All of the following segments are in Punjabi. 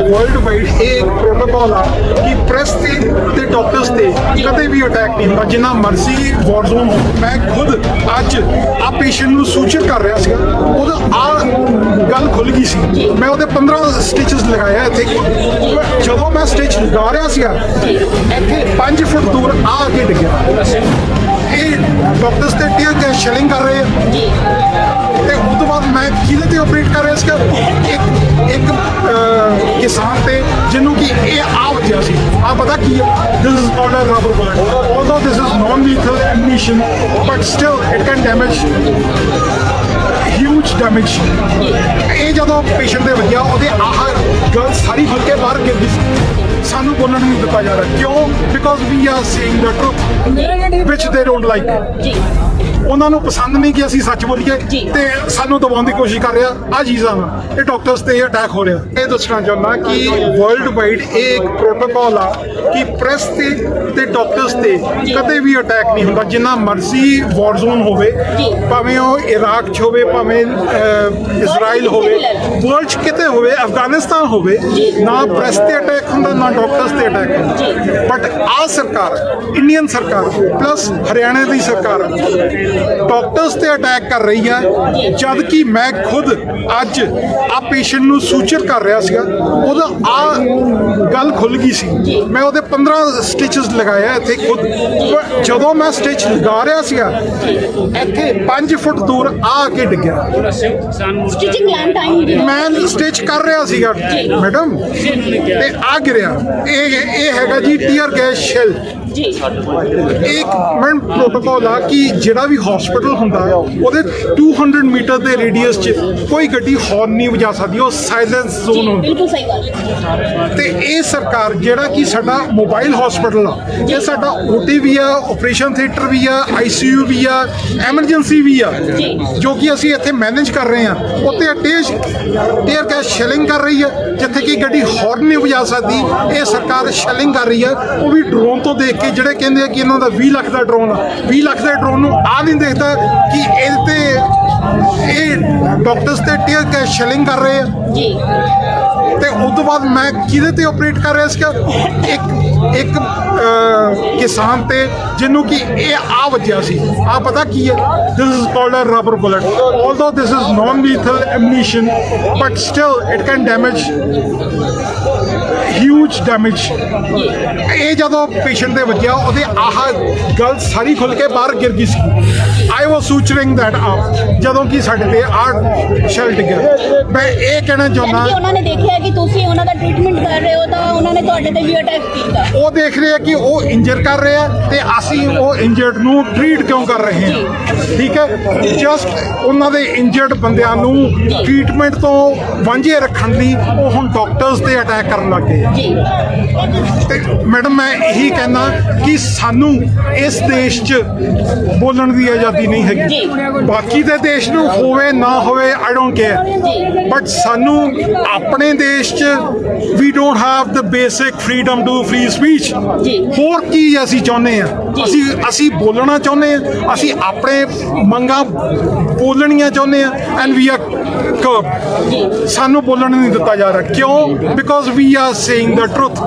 ਵਰਲਡ ਵਾਈਡ ਇਹ ਇੱਕ ਪ੍ਰੋਟੋਕਾਲ ਆ ਕਿ ਪ੍ਰੈਸ ਤੇ ਤੇ ਡਾਕਟਰਸ ਤੇ ਕਦੇ ਵੀ ਅਟੈਕ ਨਹੀਂ ਹੁੰਦਾ। ਜਿੰਨਾ ਮਰਜ਼ੀ ਵਾਰ ਜ਼ੋਨ ਮੈਂ ਖੁਦ ਅੱਜ ਆ ਪੇਸ਼ੈਂਟ ਨੂੰ ਸੂਚਿਤ ਕਰ ਰਿਹਾ ਸੀਗਾ। ਉਹਦਾ ਆ ਗੱਲ ਖੁੱਲ ਗਈ ਸੀ। ਮੈਂ ਉਹਦੇ 15 ਸਟਿਚਸ ਲਗਾਇਆ ਇੱਥੇ। ਜਦੋਂ ਮੈਂ ਸਟਿਚ ਲਗਾ ਰਿਹਾ ਸੀਗਾ, ਇੱਥੇ 5 ਫੁੱਟ ਦੂਰ ਆ ਕੇ ਡਿੱਗਿਆ। ਇਹ ਡਾਕਟਰਸ ਤੇ ਟੀਅਰ ਗੈਸ ਸ਼ੈਲਿੰਗ ਕਰ ਰਹੇ ਆ। ਤੇ ਉਸ ਤੋਂ ਬਾਅਦ ਮੈਂ ਕਿਹਦੇ ਤੇ ਆਪਰੇਟ ਕਰ ਰਿਹਾ ਸੀਗਾ? ਇੱਕ ਇੱਕ ਕਿਸਾਨ ਤੇ ਜਿਹਨੂੰ ਕਿ ਇਹ ਆ ਵਜਿਆ ਸੀ। ਆ ਪਤਾ ਕੀ ਹੈ? This is called a rubber bullet although this is non lethal ammunition but still it can damage huge damage ਇਹ ਜਦੋਂ ਪੇਸ਼ੈਂਟ ਦੇ ਵੱਜਿਆ ਉਹਦੇ ਆਹ ਗੱਲ ਸਾਰੀ ਕੇ ਬਾਹਰ ਗਿਰ ਗਈ ਸੀ। ਸਾਨੂੰ ਬੋਲਣ ਨਹੀਂ ਦਿੱਤਾ ਜਾ ਰਿਹਾ। ਕਿਉਂ? Because we are saying the truth which they don't like ਜੀ। ਉਹਨਾਂ ਨੂੰ ਪਸੰਦ ਨਹੀਂ ਕਿ ਅਸੀਂ ਸੱਚ। ਬੋਲੀਏ ਤੇ ਸਾਨੂੰ ਦਬਾਉਣ ਦੀ ਕੋਸ਼ਿਸ਼ ਕਰ ਰਿਹਾ। ਆ ਚੀਜ਼ਾਂ ਇਹ ਡਾਕਟਰਸ ਤੇ ਅਟੈਕ ਹੋ ਰਿਹਾ। ਇਹ ਦੱਸਣਾ ਚਾਹੁੰਦਾ ਕਿ ਵਰਲਡ ਵਾਈਡ ਇਹ ਇੱਕ ਪ੍ਰੋਟੋਕਾਲ ਆ ਕਿ ਪ੍ਰੈਸ ਤੇ ਤੇ ਡਾਕਟਰਸ ਤੇ ਕਦੇ ਵੀ ਅਟੈਕ ਨਹੀਂ ਹੁੰਦਾ। ਜਿੰਨਾ ਮਰਜ਼ੀ ਵਾਰ ਜ਼ੋਨ ਹੋਵੇ। ਭਾਵੇਂ ਉਹ ਇਰਾਕ 'ਚ ਹੋਵੇ ਭਾਵੇਂ ਇਜ਼ਰਾਈਲ ਹੋਵੇ ਵਰਲਡ 'ਚ ਕਿਤੇ ਹੋਵੇ ਅਫਗਾਨਿਸਤਾਨ ਹੋਵੇ ਨਾ ਪ੍ਰੈਸ ਤੇ ਅਟੈਕ ਹੁੰਦਾ ਨਾ ਡਾਕਟਰਸ ਤੇ ਅਟੈਕ ਹੁੰਦਾ। ਬਟ ਆ ਸਰਕਾਰ ਇੰਡੀਅਨ ਸਰਕਾਰ ਪਲੱਸ ਹਰਿਆਣਾ ਦੀ ਸਰਕਾਰ ਡਾਕਟਰਸ ਤੇ ਅਟੈਕ ਕਰ ਰਹੀ ਆ ਜਦ ਕਿ ਮੈਂ ਖੁਦ ਅੱਜ ਆ ਪੇਸ਼ੈਂਟ ਨੂੰ ਸੂਚਿਤ ਕਰ ਰਿਹਾ ਸੀਗਾ। ਉਹਦਾ ਆ ਗੱਲ ਖੁੱਲ ਗਈ ਸੀ। ਮੈਂ ਉਹਦੇ 15 ਸਟਿਚਸ ਲਗਾਇਆ ਇੱਥੇ ਖੁਦ। ਜਦੋਂ ਮੈਂ ਸਟਿਚ ਲਗਾ ਰਿਹਾ ਸੀਗਾ ਇੱਥੇ 5 ਫੁੱਟ ਦੂਰ ਆ ਕੇ ਡਿੱਗਿਆ। ਸਟਿਚਿੰਗ ਲੈਣ ਟਾਈਮ ਮੈਂ ਸਟਿਚ ਕਰ ਰਿਹਾ ਸੀਗਾ ਮੈਡਮ ਤੇ ਆ ਗਿਰਿਆ। ਇਹ ਇਹ ਹੈਗਾ ਜੀ ਟੀਅਰ ਗੈਸ ਸ਼ੈਲ ਜੀ। ਇੱਕ ਮਿੰਟ ਪ੍ਰੋਟੋਕਾਲ ਆ ਕਿ ਜਿਹੜਾ ਵੀ ਹਸਪੀਟਲ ਹੁੰਦਾ ਉਹਦੇ 200 ਮੀਟਰ ਦੇ ਰੇਡੀਅਸ 'ਚ ਕੋਈ ਗੱਡੀ ਹੌਰਨ ਨਹੀਂ ਵਜਾ ਸਕਦੀ ਉਹ ਸਾਇਲੈਂਸ ਜ਼ੋਨ ਹੁੰਦਾ। ਬਿਲਕੁਲ ਸਹੀ ਗੱਲ ਤੇ ਇਹ ਸਰਕਾਰ ਜਿਹੜਾ ਕਿ ਸਾਡਾ ਮੋਬਾਈਲ ਹਸਪੀਟਲ ਆ ਇਹ ਸਾਡਾ ਓਟੀ ਵੀ ਆ ਆਪਰੇਸ਼ਨ ਥੀਏਟਰ ਵੀ ਆ ਆਈਸੀਯੂ ਵੀ ਆ ਐਮਰਜੈਂਸੀ ਵੀ ਆ ਜੋ। ਕਿ ਅਸੀਂ ਇੱਥੇ ਮੈਨੇਜ ਕਰ ਰਹੇ ਆ ਉੱਤੇ ਟੇਜ ਟੇਅਰ ਗੈਸ ਸ਼ੈਲਿੰਗ ਕਰ ਰਹੀ ਆ ਜਿੱਥੇ ਕਿ ਗੱਡੀ ਹੌਰਨ ਨਹੀਂ ਵਜਾ ਸਕਦੀ ਇਹ ਸਰਕਾਰ ਸ਼ੈਲਿੰਗ ਕਰ ਰਹੀ ਆ ਉਹ ਵੀ ਡਰੋਨ ਤੋਂ ਦੇਖ ਕੇ ਜਿਹੜੇ ਕਹਿੰਦੇ ਆ ਕਿ ਇਹਨਾਂ ਦਾ 20 ਲੱਖ ਦਾ ਡਰੋਨ ਆ 20 ਲੱਖ ਦੇ ਡਰੋਨ ਨੂੰ ਆ ਨਹੀਂ ਦੇਖਦਾ ਕਿ ਇਹਦੇ ਤੇ ਇਹ ਡਾਕਟਰਸ ਤੇ ਟੇਅਰ ਗੈਸ ਸ਼ੈਲਿੰਗ ਕਰ ਰਹੇ ਆ। ਜੀ। ਤੇ ਉਸ ਤੋਂ ਬਾਅਦ ਮੈਂ ਕਿਹਦੇ ਤੇ ਆਪਰੇਟ ਕਰ ਰਿਹਾ ਸੀਗਾ ਇੱਕ ਇੱਕ ਕਿਸਾਨ ਤੇ ਜਿਹਨੂੰ ਕਿ ਇਹ ਆ ਵੱਜਿਆ ਸੀ। ਆ ਪਤਾ ਕੀ ਹੈ? This is called a rubber bullet although this is non lethal ammunition but still it can damage huge damage ਇਹ ਜਦੋਂ ਪੇਸ਼ੈਂਟ ਦੇ ਵੱਜਿਆ ਉਹਦੇ ਆਹ ਗੱਲ ਸਾਰੀ ਖੁੱਲ ਕੇ ਬਾਹਰ ਗਿਰ ਗਈ ਸੀ। ਆਈ ਵਾਸ ਸੂਚਰਿੰਗ ਦੈਟ ਆਪ ਜਦੋਂ ਕਿ ਸਾਡੇ ਤੇ ਆ ਸ਼ੈਲ ਡਿੱਗਿਆ ਮੈਂ ਇਹ ਕਹਿਣਾ ਚਾਹੁੰਦਾ ਕਿ ਉਹਨਾਂ ਨੇ ਦੇਖਿਆ ਕਿ ਤੁਸੀਂ ਉਹਨਾਂ ਦਾ ਟ੍ਰੀਟਮੈਂਟ ਕਰ ਰਹੇ ਹੋ ਤਾਂ ਉਹਨਾਂ ਨੇ ਤੁਹਾਡੇ ਤੇ ਵੀ ਅਟੈਕ ਕੀਤਾ। ਉਹ ਦੇਖ ਰਹੇ ਆ ਕਿ ਉਹ ਇੰਜਰ ਕਰ ਰਹੇ ਆ ਤੇ ਅਸੀਂ ਉਹ ਇੰਜਰਡ ਨੂੰ ਟ੍ਰੀਟ ਕਿਉਂ ਕਰ ਰਹੇ ਹਾਂ? ਠੀਕ ਹੈ? ਜਸਟ ਉਹਨਾਂ ਦੇ ਇੰਜਰਡ ਬੰਦਿਆਂ ਨੂੰ ਟ੍ਰੀਟਮੈਂਟ ਤੋਂ ਵਾਂਝੇ ਰੱਖਣ ਲਈ ਉਹ ਹੁਣ ਡਾਕਟਰਸ ਤੇ ਅਟੈਕ ਕਰਨ ਲੱਗ ਗਏ ਆ। ਜੀ ਤੇ ਮੈਡਮ ਮੈਂ ਇਹੀ ਕਹਿੰਦਾ ਕਿ ਸਾਨੂੰ ਇਸ ਦੇਸ਼ 'ਚ ਬੋਲਣ ਦੀ ਆਜ਼ਾਦੀ ਨਹੀਂ। ਹੈਗੀ। ਬਾਕੀ ਦੇ ਦੇਸ਼ ਨੂੰ ਹੋਵੇ ਨਾ ਹੋਵੇ ਆਈ ਡੋਨਟ ਕੇਅਰ ਬਟ ਸਾਨੂੰ ਆਪਣੇ ਦੇਸ਼ 'ਚ ਵੀ don't have the basic freedom to free speech. ਹੋਰ ਕੀ ਅਸੀਂ ਚਾਹੁੰਦੇ ਆ ਅਸੀਂ ਅਸੀਂ ਬੋਲਣਾ ਚਾਹੁੰਦੇ ਆ ਅਸੀਂ ਆਪਣੇ ਮੰਗਾਂ ਬੋਲਣੀਆਂ ਚਾਹੁੰਦੇ ਆ ਐਂਡ ਵੀ ਆਰ ਕਰਬ ਸਾਨੂੰ ਬੋਲਣ ਨਹੀਂ ਦਿੱਤਾ ਜਾ ਰਿਹਾ। ਕਿਉਂ? Because we are saying the truth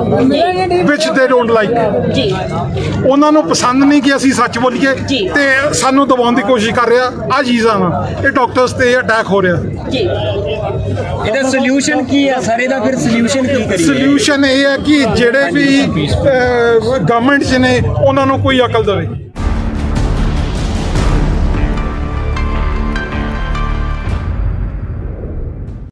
which they don't like ਜੀ। ਉਹਨਾਂ ਨੂੰ ਪਸੰਦ ਨਹੀਂ ਕਿ ਅਸੀਂ ਸੱਚ ਬੋਲੀਏ ਜੀ। ਤੇ ਸਾਨੂੰ ਦਬਾਉਣ ਦੀ ਕੋਸ਼ਿਸ਼ ਕਰ ਰਿਹਾ ਆ ਚੀਜ਼ਾਂ ਨਾਲ ਇਹ ਡਾਕਟਰਸ ਤੇ ਅਟੈਕ ਹੋ ਰਿਹਾ। ਜੀ। ਇਹਦਾ ਸੋਲੂਸ਼ਨ ਕੀ ਹੈ ਸਰ ਇਹਦਾ ਫਿਰ ਸੋਲੂਸ਼ਨ ਕੀ ਕਰੀਏ? ਸੋਲੂਸ਼ਨ ਇਹ ਹੈ ਕਿ ਜਿਹੜੇ ਵੀ ਗਵਰਨਮੈਂਟ 'ਚ ਨੇ ਉਹਨਾਂ ਨੂੰ ਕੋਈ ਅਕਲ ਦੇਵੇ।